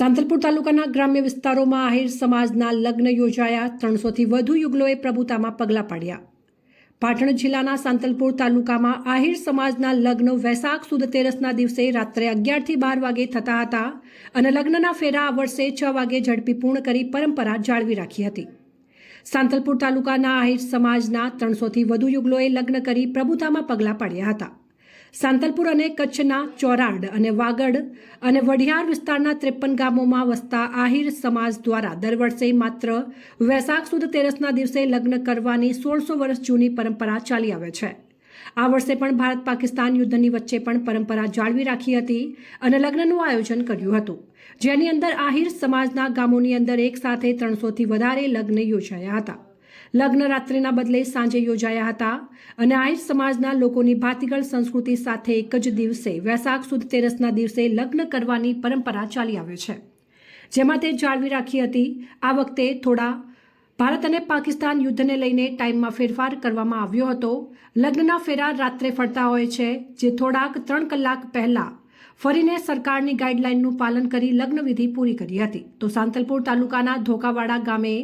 સાંતલપુર તાલુકાના ગ્રામ્ય વિસ્તારોમાં આહિર સમાજના લગ્ન યોજાયા. ત્રણસોથી વધુ યુગલોએ પ્રભુતામાં પગલાં પાડ્યા. પાટણ જિલ્લાના સાંતલપુર તાલુકામાં આહિર સમાજના લગ્ન વૈશાખ સુદ તેરસના દિવસે રાત્રે અગિયારથી બાર વાગે થતા હતા અને લગ્નના ફેરા આ વર્ષે છ વાગે ઝડપી પૂર્ણ કરી પરંપરા જાળવી રાખી હતી. સાંતલપુર તાલુકાના આહિર સમાજના ત્રણસોથી વધુ યુગલોએ લગ્ન કરી પ્રભુતામાં પગલાં પાડ્યા હતા. સાંતલપુર અને કચ્છના ચોરાડ અને વાગડ અને વઢિયાર વિસ્તારના ત્રેપન ગામોમાં વસતા આહિર સમાજ દ્વારા દર વર્ષે માત્ર વૈશાખ સુદ તેરસના દિવસે લગ્ન કરવાની સોળસો વર્ષ જૂની પરંપરા ચાલી આવે છે. આ વર્ષે પણ ભારત પાકિસ્તાન યુદ્ધની વચ્ચે પણ પરંપરા જાળવી રાખી હતી અને લગ્નનું આયોજન કર્યું હતું. જેની અંદર આહિર સમાજના ગામોની અંદર એક સાથે ત્રણસોથી વધારે લગ્ન યોજાયા હતા. લગ્ન રાત્રિના બદલે સાંજે યોજાયા હતા અને આહિર સમાજના લોકોની ભાતીગળ સંસ્કૃતિ સાથે એક જ દિવસે વૈશાખ સુદ તેરસના દિવસે લગ્ન કરવાની પરંપરા ચાલી આવે છે. જેમાં તે જાળવી રાખી હતી. આ વખતે થોડા ભારત અને પાકિસ્તાન યુદ્ધને લઈને ટાઈમમાં ફેરફાર કરવામાં આવ્યો હતો. લગ્નના ફેરા રાત્રે ફરતા હોય છે, જે થોડાક ત્રણ કલાક પહેલા ફરીને સરકારની ગાઈડલાઇનનું પાલન કરી લગ્નવિધિ પૂરી કરી હતી. તો સાંતલપુર તાલુકાના ધોકાવાડા ગામે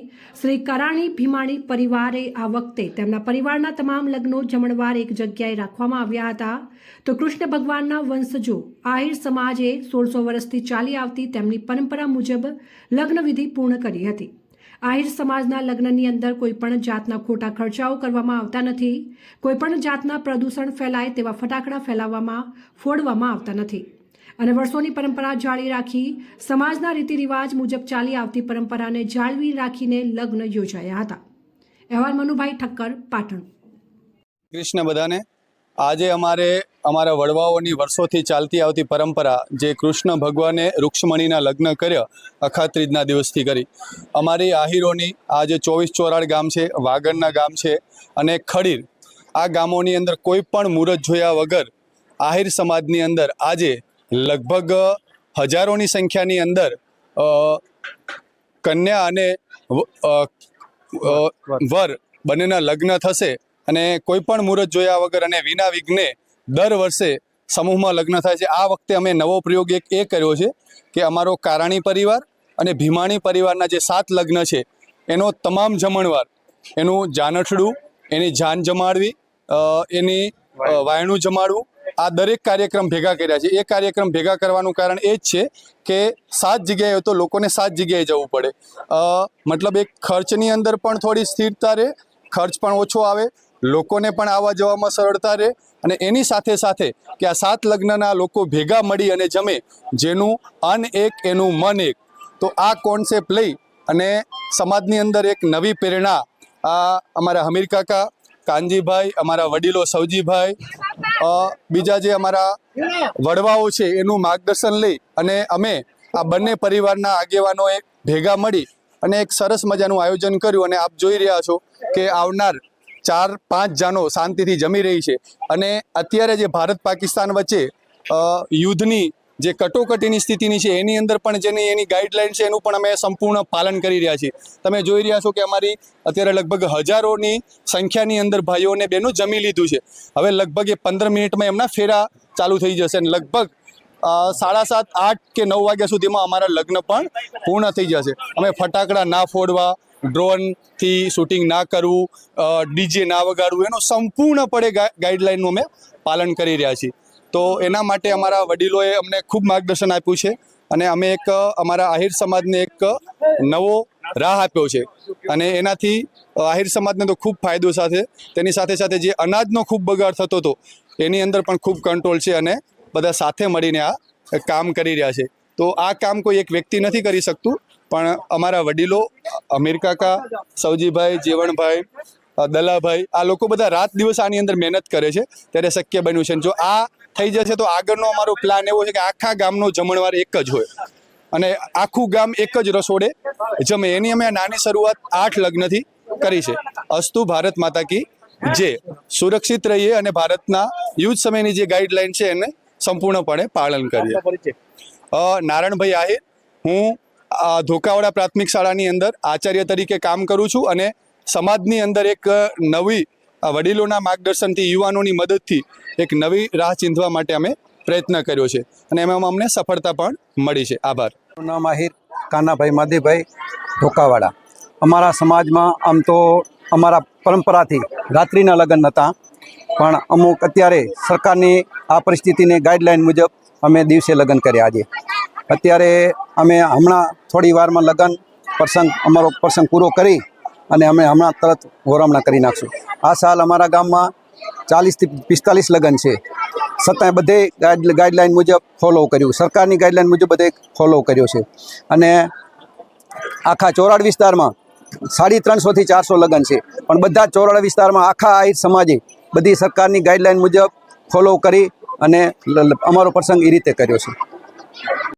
શ્રી કરાણી ભીમાણી પરિવારે આ વખતે તેમના પરિવારના તમામ લગ્નો જમણવાર એક જગ્યાએ રાખવામાં આવ્યા હતા. તો કૃષ્ણ ભગવાનના વંશજો આહિર સમાજે સોળસો વર્ષથી ચાલી આવતી તેમની પરંપરા મુજબ લગ્નવિધિ પૂર્ણ કરી હતી. આહિર સમાજના લગ્નની અંદર કોઈ પણ જાતના ખોટા ખર્ચાઓ કરવામાં આવતા નથી. કોઈ પણ જાતના પ્રદૂષણ ફેલાય તેવા ફટાકડા ફેલાવવામાં, ફોડવામાં આવતા નથી. અને વર્ષોની પરંપરા જાળવી રાખી, સમાજના રીતિ રિવાજ મુજબ ચાલી આવતી પરંપરાને જાળવી રાખીને લગ્ન યોજાયા હતા. અહેવાલ મનુભાઈ ઠક્કર, પાટણ. કૃષ્ણ બધાને. આજે અમારે, અમારા વડવાઓની વર્ષોથી ચાલતી આવતી પરંપરા જે કૃષ્ણ ભગવાને રૂક્ષ્મણીના લગ્ન કર્યા, અખાત્રીજના દિવસથી કરી. અમારી આહિરોની આ જે ચોવીસ ચોરાડ ગામ છે, વાગડના ગામ છે અને ખડીર. આ ગામોની અંદર કોઈ પણ મુહૂર્ત જોયા વગર આહિર સમાજની અંદર આજે લગભગ હજારોની સંખ્યાની અંદર કન્યા અને વર બંનેના લગ્ન થશે. અને કોઈ પણ મુહૂર્ત જોયા વગર અને વિના વિઘ્ને દર વર્ષે સમૂહમાં લગ્ન થાય છે. આ વખતે અમે નવો પ્રયોગ એક એ કર્યો છે કે અમારો કારાણી પરિવાર અને ભીમાણી પરિવારના જે સાત લગ્ન છે, એનો તમામ જમણવાર એનું જાનઠડું, એની જાન જમાડવી એની વાયણું જમાડવું, આ દરેક કાર્યક્રમ ભેગા કર્યા છે. એ કાર્યક્રમ ભેગા કરવાનું કારણ એ જ છે કે સાત જગ્યાએ તો લોકોને સાત જગ્યાએ જવું પડે. મતલબ એક ખર્ચની અંદર પણ થોડી સ્થિરતા રહે, ખર્ચ પણ ઓછો આવે લોકોને પણ આવવા જવામાં સરળતા રહે અને એની સાથે સાથે કે આ સાત લગ્નના લોકો ભેગા મળી અને જમે, જેનું અન એક, એનું મન એક. તો આ કોન્સેપ્ટ લઈ અને સમાજની અંદર એક નવી પ્રેરણા આ અમારા હમીર કાકા, કાનજીભાઈ, અમારા વડીલો સૌજીભાઈ બીજા જે અમારા વડવાઓ છે એનું માર્ગદર્શન લઈ અને અમે આ બંને પરિવારના આગેવાનોએ ભેગા મળી અને એક સરસ મજાનું આયોજન કર્યું અને આપ જોઈ રહ્યા છો કે આવનાર ચાર પાંચ જાનો શાંતિથી જમી રહી છે. અને અત્યારે જે ભારત પાકિસ્તાન વચ્ચે યુદ્ધની જે કટોકટીની સ્થિતિની છે, એની અંદર પણ જેની એની ગાઈડલાઇન છે, એનું પણ અમે સંપૂર્ણ પાલન કરી રહ્યા છીએ. તમે જોઈ રહ્યા છો કે અમારી અત્યારે લગભગ હજારોની સંખ્યાની અંદર ભાઈઓ અને બહેનો જમી લીધું છે. હવે લગભગ એ પંદર મિનિટમાં એમના ફેરા ચાલુ થઈ જશે અને લગભગ સાડા સાત, આઠ કે નવ વાગ્યા સુધીમાં અમારા લગ્ન પણ પૂર્ણ થઈ જશે. અમે ફટાકડા ના ફોડવા ડ્રોનથી શૂટિંગ ના કરવું ડીજે ના વગાડવું, એનો સંપૂર્ણપણે ગાઈડલાઇનનું અમે પાલન કરી રહ્યા છીએ. તો એના માટે અમારા વડીલોએ અમને ખૂબ માર્ગદર્શન આપ્યું છે અને અમે એક, અમારા આહિર સમાજને એક નવો રાહ આપ્યો છે. અને એનાથી આહિર સમાજને તો ખૂબ ફાયદો સાથે, તેની સાથે સાથે જે અનાજનો ખૂબ બગાડ થતો હતો, એની અંદર પણ ખૂબ કંટ્રોલ છે અને બધા સાથે મળીને આ કામ કરી રહ્યા છે. તો આ કામ કોઈ એક વ્યક્તિ નથી કરી શકતું. પણ અમારા વડીલો, અમીર કાકા સૌજીભાઈ જીવણભાઈ દલાભાઈ, આ લોકો બધા રાત દિવસ આની અંદર મહેનત કરે છે. ત્યારે શક્ય બન્યું છે. જો આ થઈ જશે તો આગળનો અમારો પ્લાન એવો છે કે આખા ગામનો જમણવાર એક જ હોય. અને આખું ગામ એક જ રસોડે જમે. એની અમે નાની શરૂઆત આઠ લગ્નથી કરી છે. અસ્તુ ભારત માતા કી જે સુરક્ષિત રહીએ અને ભારતના યુદ્ધ સમયની જે ગાઈડલાઈન છે એને સંપૂર્ણપણે પાલન કરીએ. નારાયણભાઈ આહિર, હું ધોકાવાડા પ્રાથમિક શાળાની અંદર આચાર્ય તરીકે કામ કરું છું અને સમાજની અંદર એક નવી વડીલોના માર્ગદર્શનથી, યુવાનોની મદદથી એક નવી રાહ ચીંધવા માટે અમે પ્રયત્ન કર્યો છે અને એમાં અમને સફળતા પણ મળી છે. આભાર. નામ આહિર કાનાભાઈ માધીભાઈ ધોકાવાડા. અમારા સમાજમાં આમ તો અમારા પરંપરાથી રાત્રિના લગ્ન નહોતા, પણ અમુક અત્યારે સરકારની આ પરિસ્થિતિની ગાઈડલાઈન મુજબ અમે દિવસે લગ્ન કર્યા આજે. અત્યારે અમે હમણાં થોડી વારમાં લગ્ન પ્રસંગ, અમારો પ્રસંગ પૂરો કરી અને અમે હમણાં તરત હોરામણા કરી નાખશું. આ સાલ અમારા ગામમાં ચાલીસથી પિસ્તાલીસ લગ્ન છે. છતાંય બધે ગાઈડ ગાઈડલાઇન મુજબ ફોલો કર્યું. સરકારની ગાઈડલાઇન મુજબ બધે ફોલો કર્યો છે. અને આખા ચોરાડ વિસ્તારમાં સાડી ત્રણસોથી ચારસો લગ્ન છે. પણ બધા ચોરાડ વિસ્તારમાં આખા આહિર સમાજે બધી સરકારની ગાઈડલાઇન મુજબ ફોલો કરી અને અમારો પ્રસંગ એ રીતે કર્યો છે.